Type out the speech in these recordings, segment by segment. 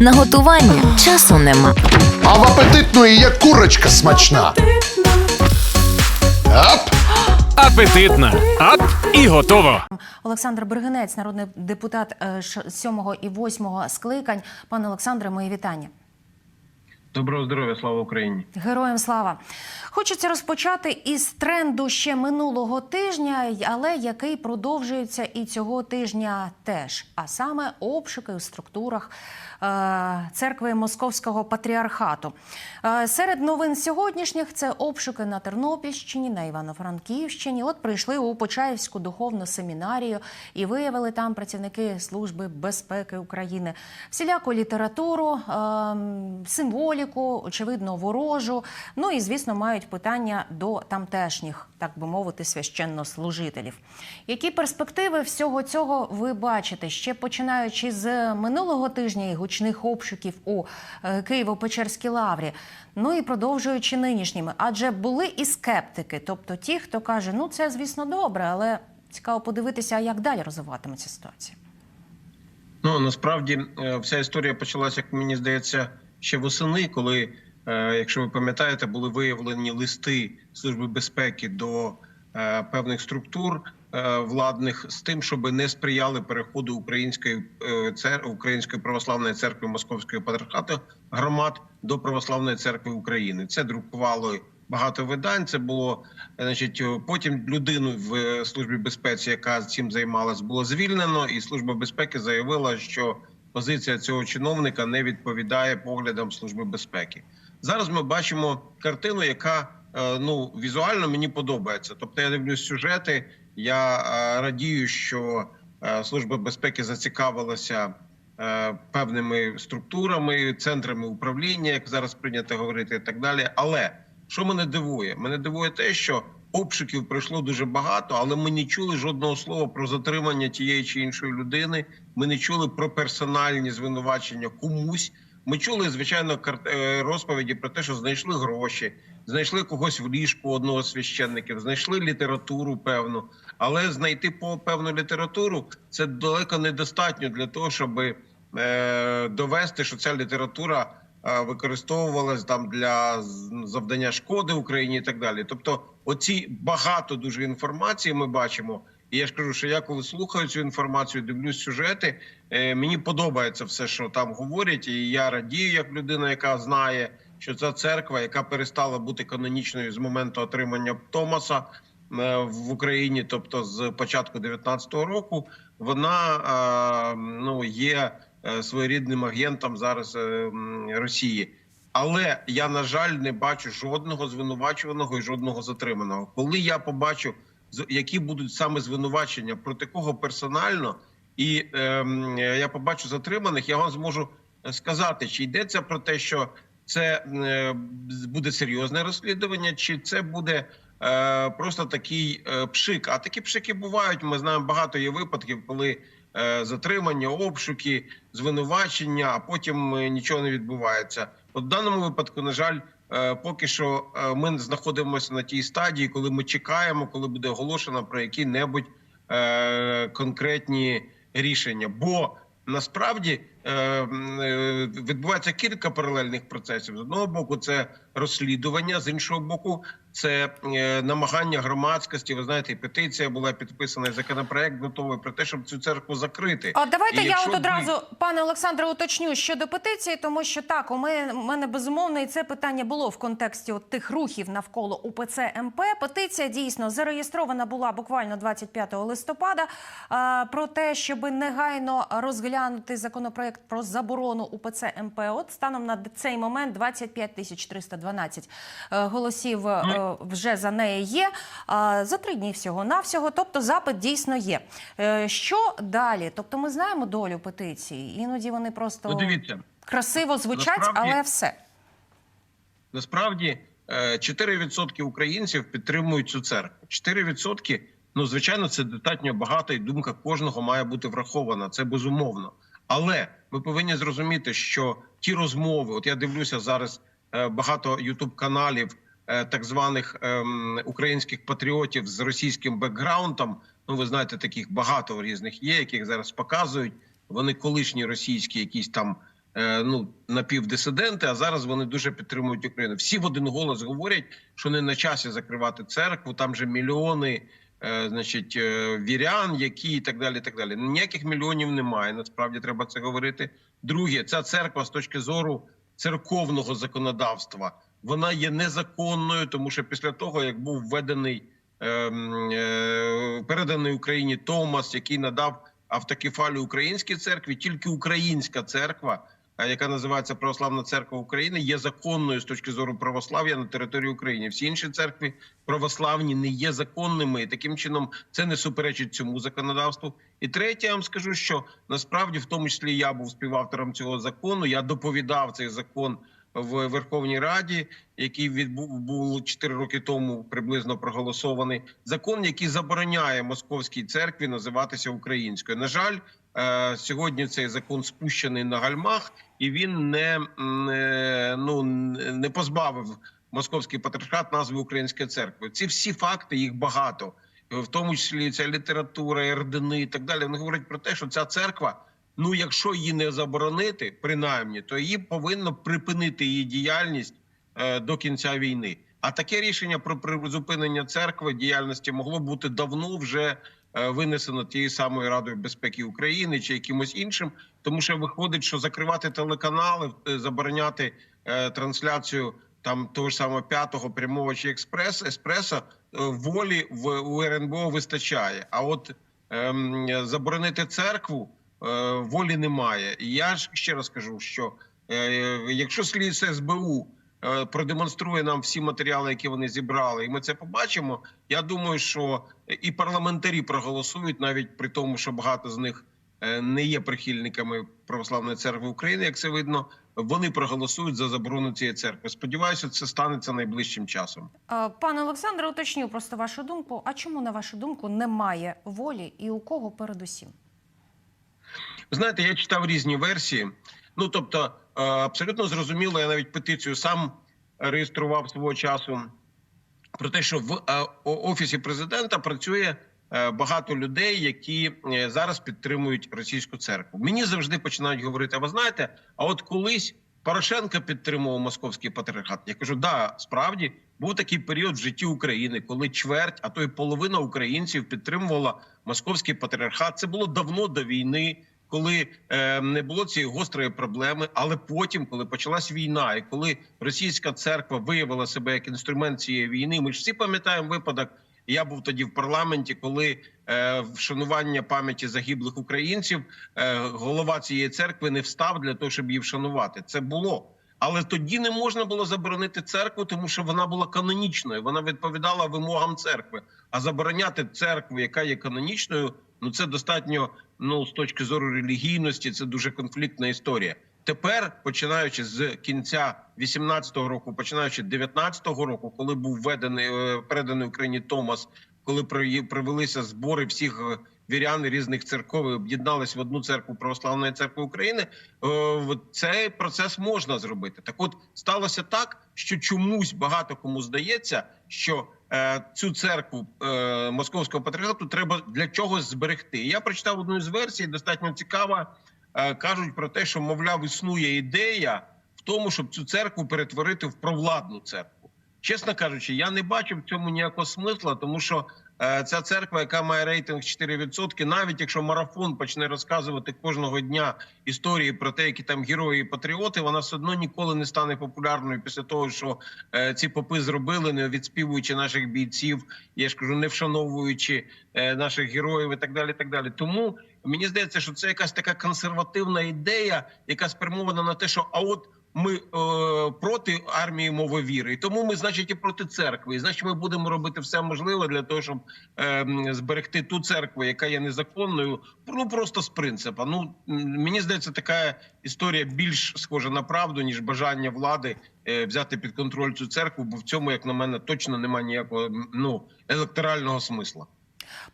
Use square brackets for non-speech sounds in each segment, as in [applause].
На готування часу нема. А в апетитної є курочка смачна. Ап! Апетитна. Ап і готово. Олександр Бергенець, народний депутат 7 і 8 скликань. Пане Олександре, мої вітання. Доброго здоров'я, слава Україні. Героям слава! Хочеться розпочати із тренду ще минулого тижня, але який продовжується і цього тижня теж. А саме обшуки у структурах е, церкви Московського патріархату. Е, серед новин сьогоднішніх це обшуки на Тернопільщині, на Івано-Франківщині. От прийшли у Почаївську духовну семінарію і виявили там працівники Служби безпеки України всіляку літературу, е, символіку, очевидно, ворожу. Ну і звісно, мають питання до тамтешніх, так би мовити, священнослужителів. Які перспективи всього цього ви бачите? Ще починаючи з минулого тижня і гучних обшуків у е, Києво-Печерській лаврі, ну і продовжуючи нинішніми, адже були і скептики, тобто ті, хто каже, ну це звісно добре, але цікаво подивитися, як далі розвиватиметься ситуація. Ну насправді е, вся історія почалася, як мені здається, ще восени, коли, е, якщо ви пам'ятаєте, були виявлені листи Служби безпеки до е, певних структур е, владних з тим, щоб не сприяли переходу української цер... української православної церкви Московської патріархату громад до православної церкви України. Це друкувало багато видань. Це було значить. Потім людину в службі безпеці, яка цим займалась, було звільнено, і служба безпеки заявила, що позиція цього чиновника не відповідає поглядам служби безпеки. Зараз ми бачимо картину, яка е, ну візуально мені подобається. Тобто, я дивлюсь сюжети. Я е, радію, що е, служба безпеки зацікавилася певними структурами, центрами управління, як зараз прийнято говорити, і так далі. Але що мене дивує? Мене дивує те, що обшуків пройшло дуже багато, але ми не чули жодного слова про затримання тієї чи іншої людини. Ми не чули про персональні звинувачення комусь. Ми чули звичайно е, розповіді про те, що знайшли гроші, знайшли когось в ліжку одного з священників, знайшли літературу певну, але знайти по певну літературу це далеко недостатньо для того, щоб е, довести, що ця література використовувалась там для завдання шкоди Україні і так далі. Тобто, оці багато дуже інформації ми бачимо. І я ж кажу, що я коли слухаю цю інформацію, дивлюсь сюжети. е, Мені подобається все, що там говорять, і я радію, як людина, яка знає, що ця церква, яка перестала бути канонічною з моменту отримання Томаса е, в Україні, тобто з початку 19-го року, вона е, ну є е, своєрідним агентом зараз е, Росії. Але я на жаль не бачу жодного звинувачуваного і жодного затриманого. Коли я побачу які будуть саме звинувачення проти кого персонально, і ем, я побачу затриманих, я вам зможу е, сказати, чи йдеться про те, що це е, буде серйозне розслідування, чи це буде е, просто такий е, пшик. А такі пшики бувають. Ми знаємо багато є випадків, коли е, затримання, обшуки, звинувачення, а потім е, нічого не відбувається. От в даному випадку, на жаль, е, поки що е, ми знаходимося на тій стадії, коли ми чекаємо, коли буде оголошено про які-небудь е, конкретні рішення. Бо насправді е, е, відбувається кілька паралельних процесів. З одного боку, це розслідування, з іншого боку, це е, намагання громадськості. Ви знаєте, і петиція була підписана, і законопроект готовий про те, щоб цю церкву закрити. А давайте І я от одразу, пане Олександре, уточню щодо петиції, тому що так, у мене, мене безумовно і це питання було в контексті от тих рухів навколо УПЦ МП. Петиція дійсно зареєстрована була буквально 25 листопада про те, щоб негайно розглянути законопроект про заборону УПЦ МП. От станом на цей момент 25 тисяч 312 е, голосів е, вже за неї є. За три дні всього навсього. Тобто запит дійсно є. Е, Що далі? Тобто ми знаємо долю петиції. Іноді вони просто Ну, дивіться, красиво звучать, Насправді- але все. Насправді е, 4% українців підтримують цю церкву. 4%, ну звичайно, це достатньо багато, і думка кожного має бути врахована. Це безумовно. Але ми повинні зрозуміти, що ті розмови, от я дивлюся зараз е, багато ютуб каналів е, так званих ем, українських патріотів з російським бекграундом. Ну, ви знаєте, таких багато різних є, яких зараз показують. Вони колишні російські, якісь там е, ну напівдисиденти. А зараз вони дуже підтримують Україну. Всі в один голос говорять, що не на часі закривати церкву. Там же мільйони. Е, Значить, е, вірян, які і так далі. так далі. Ніяких мільйонів немає. Насправді треба це говорити. Друге, ця церква з точки зору церковного законодавства вона є незаконною, тому що після того як був введений ем, е, переданий Україні Томас, який надав автокефалію українській церкві, тільки українська церква, яка називається Православна Церква України, є законною з точки зору православ'я на території України. Всі інші церкви православні не є законними. І таким чином це не суперечить цьому законодавству. І третє, я вам скажу, що насправді, в тому числі, я був співавтором цього закону. Я доповідав цей закон в Верховній Раді, який відбув був 4 роки тому приблизно проголосований. Закон, який забороняє московській церкві називатися українською. На жаль, е, сьогодні цей закон спущений на гальмах, і він не, е, ну не позбавив московський патріархат назви Української церкви. Ці всі факти їх багато, в тому числі ця література, ордени і так далі. Вони говорять про те, що ця церква. Ну, якщо її не заборонити, принаймні, то її повинно припинити її діяльність е, до кінця війни. А таке рішення про призупинення церкви діяльності могло бути давно вже е, винесено тією самою Радою безпеки України чи якимось іншим, тому що виходить, що закривати телеканали, е, забороняти е, трансляцію там того ж самого п'ятого прямого чи експрес еспресо е, волі в у РНБО вистачає. А от ем, заборонити церкву е, волі немає. І я ж ще раз кажу, що е, якщо слідство СБУ е, продемонструє нам всі матеріали, які вони зібрали, і ми це побачимо. Я думаю, що і парламентарі проголосують, навіть при тому, що багато з них е, не є прихильниками православної церкви України. Як це видно, вони проголосують за заборону цієї церкви. Сподіваюся, це станеться найближчим часом. Е, Пане Олександре, уточню просто вашу думку. А чому, на вашу думку, немає волі і у кого передусім? Знаєте, я читав різні версії. Ну тобто, е, абсолютно зрозуміло, я навіть петицію сам реєстрував свого часу про те, що в е, офісі президента працює е, багато людей, які зараз підтримують російську церкву. Мені завжди починають говорити: а ви знаєте, а от колись Порошенко підтримував московський патріархат. Я кажу, да, справді був такий період в житті України, коли чверть, а то й половина українців підтримувала московський патріархат. Це було давно до війни. Коли е, не було цієї гострої проблеми, але потім, коли почалась війна, і коли російська церква виявила себе як інструмент цієї війни, ми ж всі пам'ятаємо випадок. Я був тоді в парламенті, коли е, вшанування пам'яті загиблих українців е, голова цієї церкви не встав для того, щоб її вшанувати. Це було. Але тоді не можна було заборонити церкву, тому що вона була канонічною. Вона відповідала вимогам церкви. А забороняти церкву, яка є канонічною, ну це достатньо. Ну з точки зору релігійності, це дуже конфліктна історія. Тепер, починаючи з кінця 18-го року, починаючи 19-го року, коли був введений е, переданий Україні Томас, коли провелися збори всіх е, вірян різних церков і об'єднались в одну церкву православної церкви України, е, цей процес можна зробити. Так, от сталося так, що чомусь багато кому здається, що цю церкву е, московського патріархату треба для чогось зберегти. Я прочитав одну з версій, достатньо цікава. Е, кажуть про те, що мовляв існує ідея в тому, щоб цю церкву перетворити в провладну церкву. Чесно кажучи, я не бачу в цьому ніякого смисла, тому що е, ця церква, яка має рейтинг 4%, навіть якщо марафон почне розказувати кожного дня історії про те, які там герої і патріоти, вона все одно ніколи не стане популярною після того, що е, ці попи зробили, не відспівуючи наших бійців, я ж кажу, не вшановуючи е, наших героїв і так далі. Так далі. Тому мені здається, що це якась така консервативна ідея, яка спрямована на те, що а от. Ми е, проти армії мови віри, і тому ми, значить, і проти церкви. І значить, ми будемо робити все можливе для того, щоб е, зберегти ту церкву, яка є незаконною. Ну просто з принципу. Ну мені здається, така історія більш схожа на правду, ніж бажання влади е, взяти під контроль цю церкву. Бо в цьому, як на мене, точно немає ніякого ну електорального смисла.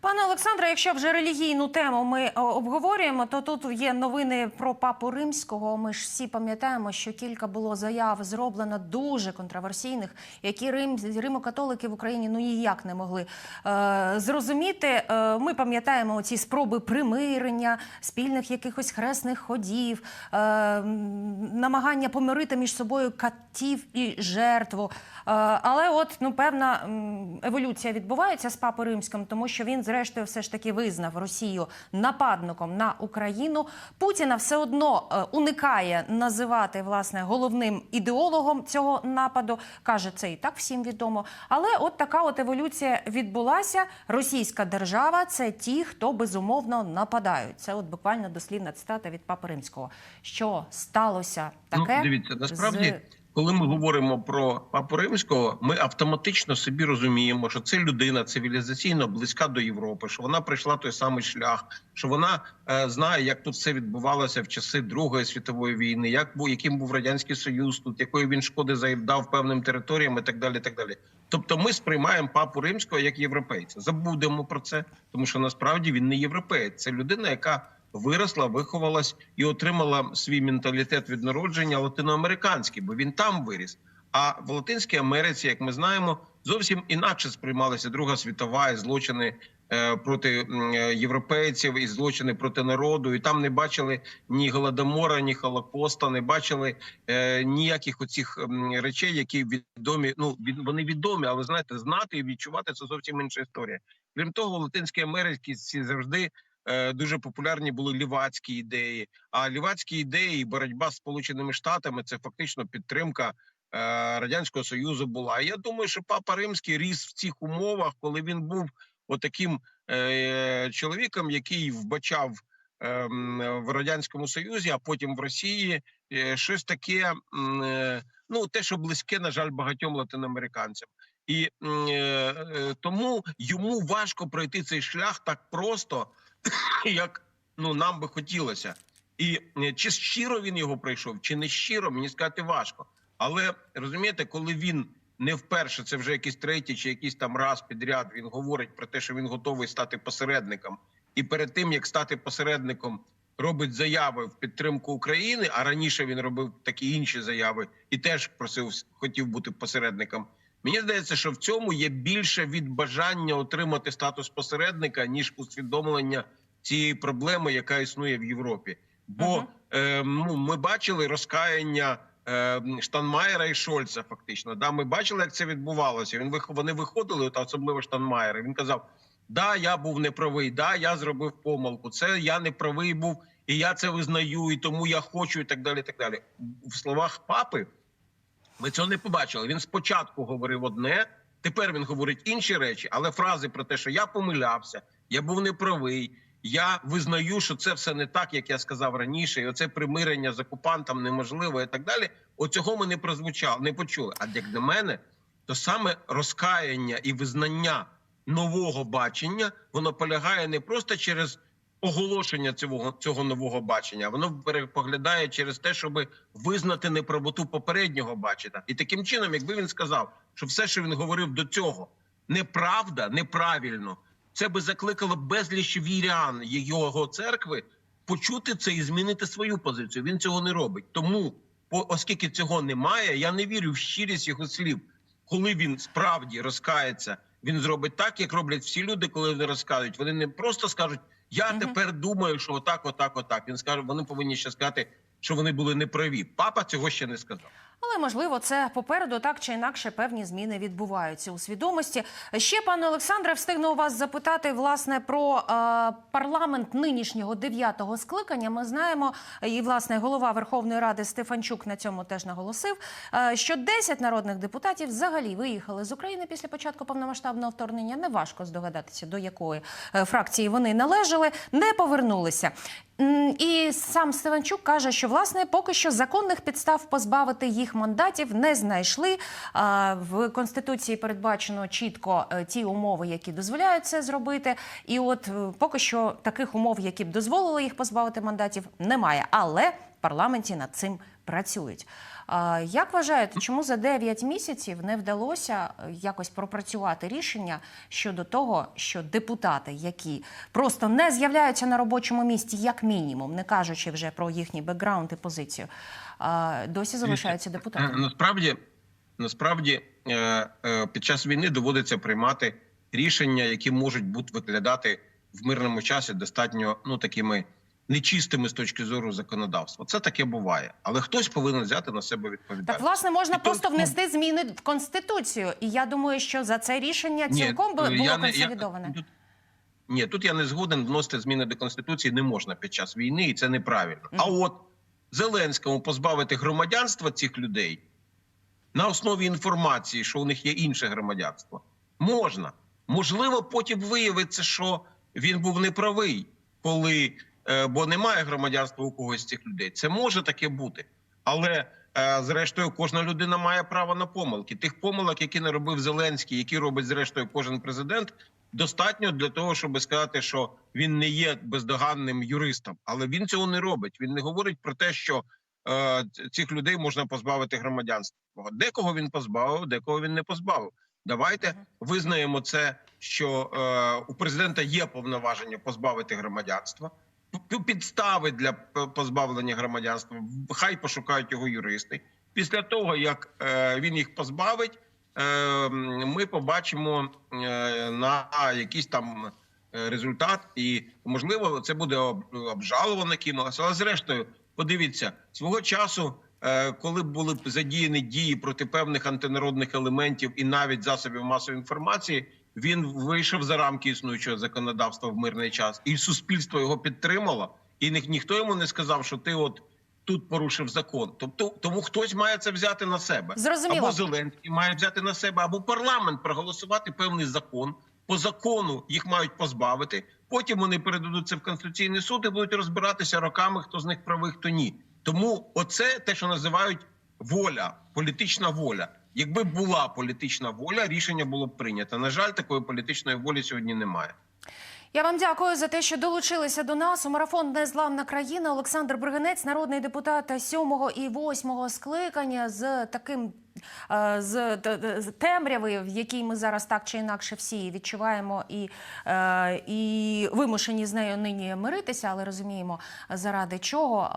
Пане Олександре, якщо вже релігійну тему ми обговорюємо, то тут є новини про папу римського. Ми ж всі пам'ятаємо, що кілька було заяв зроблено дуже контроверсійних, які рим римокатолики в Україні ну ніяк не могли е, зрозуміти. Е, ми пам'ятаємо ці спроби примирення, спільних якихось хресних ходів, е, намагання помирити між собою катів і жертву. Е, але от ну певна еволюція відбувається з папи римським, тому що він, зрештою, все ж таки визнав Росію нападником на Україну. Путіна все одно е, уникає називати власне головним ідеологом цього нападу. каже, це і так всім відомо. Але от така от еволюція відбулася. Російська держава це ті, хто безумовно нападають. Це от буквально дослівна цитата від папи римського. Що сталося таке? Ну, дивіться, насправді, з- коли ми говоримо про папу римського, ми автоматично собі розуміємо, що це людина цивілізаційно близька до Європи, що вона пройшла той самий шлях, що вона е, знає, як тут все відбувалося в часи Другої світової війни, як був яким був радянський союз, тут якої він шкоди завдав певним територіям, і так далі. Так далі. Тобто, ми сприймаємо папу римського як європейця. Забудемо про це, тому що насправді він не європеєць, це людина, яка виросла, виховалась і отримала свій менталітет від народження латиноамериканський, бо він там виріс. А в Латинській Америці, як ми знаємо, зовсім інакше сприймалася Друга світова і злочини е, проти е, європейців і злочини проти народу. І там не бачили ні голодомора, ні холокоста, не бачили е, ніяких оцих речей, які відомі. Ну вони відомі, але знаєте, знати і відчувати це зовсім інша історія. Крім того, в Латинській Америці завжди дуже популярні були лівацькі ідеї. А лівацькі ідеї і боротьба з Сполученими Штатами це фактично підтримка. е, Радянського Союзу була. Я думаю, що папа Римський ріс в цих умовах, коли він був отаким е, чоловіком, який вбачав ем, в радянському союзі, а потім в Росії е, щось таке, е, ну те, що близьке, на жаль, багатьом латиноамериканцям. І е, е, тому йому важко пройти цей шлях так просто, [coughs] як ну нам би хотілося. І е, чи щиро він його пройшов, чи не щиро, мені сказати важко. Але розумієте, коли він не вперше, це вже якийсь третій чи якийсь там раз підряд він говорить про те, що він готовий стати посередником, і перед тим як стати посередником, робить заяви в підтримку України. А раніше він робив такі інші заяви і теж просив хотів бути посередником. Мені здається, що в цьому є більше від бажання отримати статус посередника ніж усвідомлення цієї проблеми, яка існує в Європі. Бо Мгм. е, ну, ми бачили розкаяння е, Штанмаєра і Шольца. Фактично, да, ми бачили, як це відбувалося. Він вони виходили, та особливо Штанмаєр. Він казав: Да, я був неправий, да, я зробив помилку. Це я неправий був, і я це визнаю, і тому я хочу, і так далі. І так далі. В словах папи ми цього не побачили. Він спочатку говорив одне, тепер він говорить інші речі, але фрази про те, що я помилявся, я був неправий. Я визнаю, що це все не так, як я сказав раніше, і оце примирення з окупантом неможливо, і так далі. Оцього ми не прозвучали, не почули. А як для мене, то саме розкаяння і визнання нового бачення воно полягає не просто через оголошення цього цього нового бачення, воно перепоглядає через те, щоб визнати неправоту попереднього бачення. І таким чином, якби він сказав, що все, що він говорив до цього, неправда, неправильно, це би закликало безліч вірян його церкви почути це і змінити свою позицію. Він цього не робить. Тому, оскільки цього немає, я не вірю в щирість його слів. Коли він справді розкається, він зробить так, як роблять всі люди, коли вони розказують. Вони не просто скажуть: Я угу. тепер думаю, що отак, отак, отак. Він скаже, вони повинні ще сказати, що вони були неправі. Папа цього ще не сказав. Але можливо, це попереду так чи інакше певні зміни відбуваються у свідомості. Ще пане Олександре, встигну вас запитати власне про е, парламент нинішнього дев'ятого скликання. Ми знаємо, і власне голова Верховної Ради Стефанчук на цьому теж наголосив, е, що 10 народних депутатів взагалі виїхали з України після початку повномасштабного вторгнення. Неважко здогадатися, до якої е, фракції вони належали, не повернулися. І сам Стеванчук каже, що власне поки що законних підстав позбавити їх мандатів не знайшли. В конституції передбачено чітко е, ті умови, які дозволяють це зробити. І от е, поки що таких умов, які б дозволили їх позбавити мандатів, немає. Але в парламенті над цим працюють. Як вважаєте, чому за 9 місяців не вдалося е, якось пропрацювати рішення щодо того, що депутати, які просто не з'являються на робочому місці, як мінімум, не кажучи вже про їхній бекграунд і позицію, досі залишаються Е, депутатами? Насправді, насправді е, е, під час війни доводиться приймати рішення, які можуть бути виглядати в мирному часі достатньо ну такими нечистими з точки зору законодавства. Це таке буває, але хтось повинен взяти на себе відповідальність. Так, власне, можна І то- просто внести зміни в конституцію, і я думаю, що за це рішення Ні, цілком було я було не- я- консолідоване. тут- Ні, тут я не згоден вносити зміни до конституції не можна під час війни, і це неправильно. А от Зеленському позбавити громадянства цих людей на основі інформації, що у них є інше громадянство, можна. Можливо, потім виявиться, що він був неправий, коли е, бо немає громадянства у когось з цих людей. Це може таке бути, але. е, Зрештою, кожна людина має право на помилки. Тих помилок, які не робив Зеленський, які робить зрештою кожен президент, достатньо для того, щоб сказати, що він не є бездоганним юристом, але він цього не робить. Він не говорить про те, що е, цих людей можна позбавити громадянства. Декого він позбавив, декого він не позбавив. Давайте визнаємо це, що е, у президента є повноваження позбавити громадянства. П- Підстави для позбавлення громадянства хай пошукають його юристи. Після того як е, він їх позбавить, е, ми побачимо е, на якийсь там результат, і можливо це буде об- обжаловано кимось. Але зрештою, подивіться свого часу, коли були задіяні дії проти певних антинародних елементів і навіть засобів масової інформації. Він вийшов за рамки існуючого законодавства в мирний час, і суспільство його підтримало. І ні, ніхто йому не сказав, що ти от тут порушив закон. Тобто, тому хтось має це взяти на себе. Зрозуміло. Або Зеленський має взяти на себе, або парламент проголосувати певний закон. По закону їх мають позбавити. Потім вони передадуть це в конституційний суд і будуть розбиратися роками, хто з них правий, хто ні. Тому оце те, що називають воля, політична воля. Якби була політична воля, рішення було б прийнято. На жаль, такої політичної волі сьогодні немає. Я вам дякую за те, що долучилися до нас. У марафон Незламна країна Олександр Бригинець, народний депутат 7 і 8 скликання з таким. е, з темряви, в якій ми зараз так чи інакше всі відчуваємо і, е, і вимушені з нею нині миритися, але розуміємо заради чого.